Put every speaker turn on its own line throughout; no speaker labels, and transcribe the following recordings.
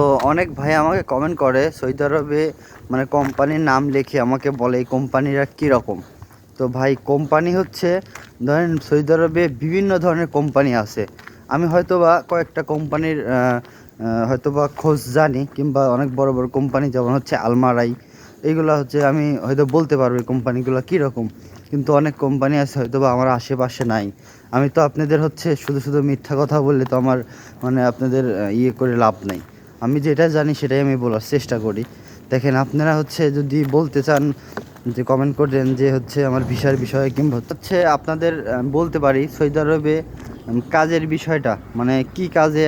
তো অনেক ভাই আমাকে কমেন্ট করে সৌদি আরবে মানে কোম্পানির নাম লিখে আমাকে বলে এই কোম্পানিরা কীরকম তো ভাই কোম্পানি হচ্ছে, ধরেন সৌদি আরবে বিভিন্ন ধরনের কোম্পানি আছে। আমি হয়তো বা কয়েকটা কোম্পানির হয়তো বা খোঁজ জানি, কিংবা অনেক বড় বড় কোম্পানি যেমন হচ্ছে আলমারাই, এইগুলো হচ্ছে আমি হয়তো বলতে পারব এই কোম্পানিগুলো কীরকম কিন্তু অনেক কোম্পানি আছে হয়তো বা আমার আশেপাশে নাই। আমি তো আপনাদের হচ্ছে শুধু শুধু মিথ্যা কথা বললে তো আমার মানে আপনাদের ইয়ে করে লাভ নাই। আমি যেটা জানি সেটাই আমি বলার চেষ্টা করি। দেখেন, আপনারা হচ্ছে যদি বলতে চান, যে কমেন্ট করেন যে হচ্ছে আমার ভিসার বিষয়ে কিংবা হচ্ছে আপনাদের বলতে পারি সৌদি আরবে কাজের বিষয়টা মানে কি কাজে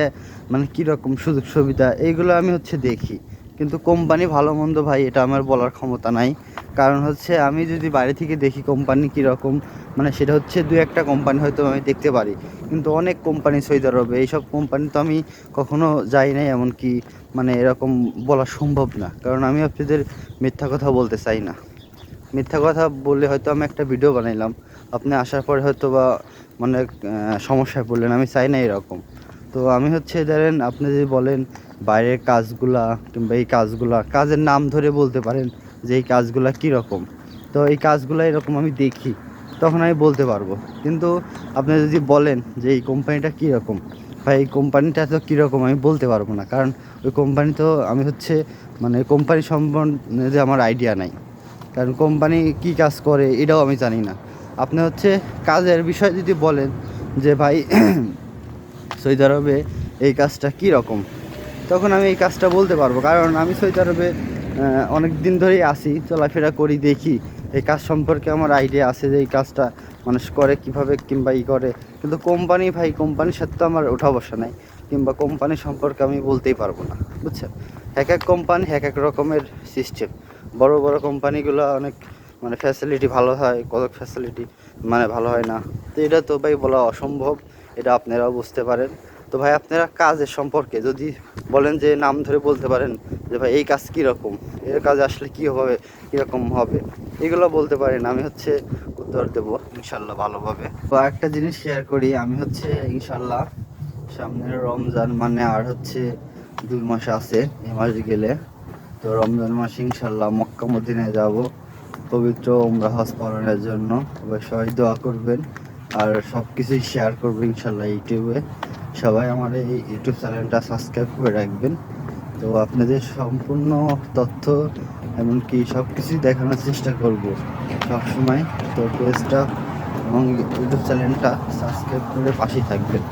মানে কীরকম সুযোগ সুবিধা, এইগুলো আমি হচ্ছে দেখি। কিন্তু কোম্পানি ভালো মন্দ ভাই, এটা আমার বলার ক্ষমতা নাই। কারণ হচ্ছে আমি যদি বাইরে থেকে দেখি কোম্পানি কীরকম মানে সেটা হচ্ছে দু একটা কোম্পানি হয়তো আমি দেখতে পারি। কিন্তু অনেক কোম্পানি সৌদি আরবে এইসব কোম্পানি তো আমি কখনো যাই নাই এমনকি মানে এরকম বলা সম্ভব না। কারণ আমি আপনাদের মিথ্যা কথা বলতে চাই না। মিথ্যা কথা বলে হয়তো আমি একটা ভিডিও বানাইলাম। আপনি আসার পরে হয়তো বা মানে সমস্যায় পড়লেন, আমি চাই না এরকম। তো আমি হচ্ছে ধরেন, আপনি যদি বলেন বাইরের কাজগুলা কিংবা এই কাজগুলা, কাজের নাম ধরে বলতে পারেন যে এই কাজগুলা কীরকম। তো এই কাজগুলো এরকম আমি দেখি, তখন আমি বলতে পারব। কিন্তু আপনি যদি বলেন যে এই কোম্পানিটা কীরকম ভাই এই কোম্পানিটা তো কীরকম, আমি বলতে পারব না। কারণ ওই কোম্পানি তো আমি হচ্ছে মানে কোম্পানি সম্বন্ধে আমার আইডিয়া নাই। কারণ কোম্পানি কী কাজ করে, এটাও আমি জানি না। আপনি হচ্ছে কাজের বিষয় যদি বলেন যে, ভাই সৌদি আরবে এই কাজটা কী রকম তখন আমি এই কাজটা বলতে পারব। কারণ আমি সৌদি আরবে অনেক দিন ধরেই আসি, চলাফেরা করি, দেখি। এই কাজ সম্পর্কে আমার আইডিয়া আছে যে এই কাজটা মানুষ করে কীভাবে কিংবা ই করে। কিন্তু কোম্পানি ভাই কোম্পানির সাথে তো আমার ওঠা বসা নাই। কিংবা কোম্পানি সম্পর্কে আমি বলতেই পারব না, বুঝছেন? এক এক কোম্পানি এক এক রকমের সিস্টেম বড় বড় কোম্পানিগুলো অনেক মানে ফ্যাসিলিটি ভালো হয় কত ফ্যাসিলিটি মানে ভালো হয় না। তো এটা তো ভাই বলা অসম্ভব, এটা আপনারাও বুঝতে পারেন। তো ভাই আপনারা কাজের সম্পর্কে যদি বলেন যে নাম ধরে বলতে পারেন যে ভাই এই কাজ কীরকম? এর কাজ আসলে কী হবে কীরকম হবে? এগুলো বলতে পারেন আমি হচ্ছে উত্তর দেবো। ইনশাল্লাহ ভালোভাবে। তো একটা জিনিস শেয়ার করি আমি হচ্ছে ইনশাল্লাহ সামনের রমজান মানে আর হচ্ছে দুই মাস আছে এ মাস গেলে। তো রমজান মাসে ইনশাল্লাহ মক্কা মদিনায় যাব পবিত্র উমরা হজ পালনের জন্য। অবশ্যই দোয়া করবেন আর সব কিছুই শেয়ার করবেন ইনশাল্লাহ ইউটিউবে। সবাই আমার এই ইউটিউব চ্যানেলটা সাবস্ক্রাইব করে রাখবেন। তো আপনাদের সম্পূর্ণ তথ্য এমনকি সব কিছুই দেখানোর চেষ্টা করব সবসময়। তো পেজটা এবং ইউটিউব চ্যানেলটা সাবস্ক্রাইব করে পাশেই থাকবেন।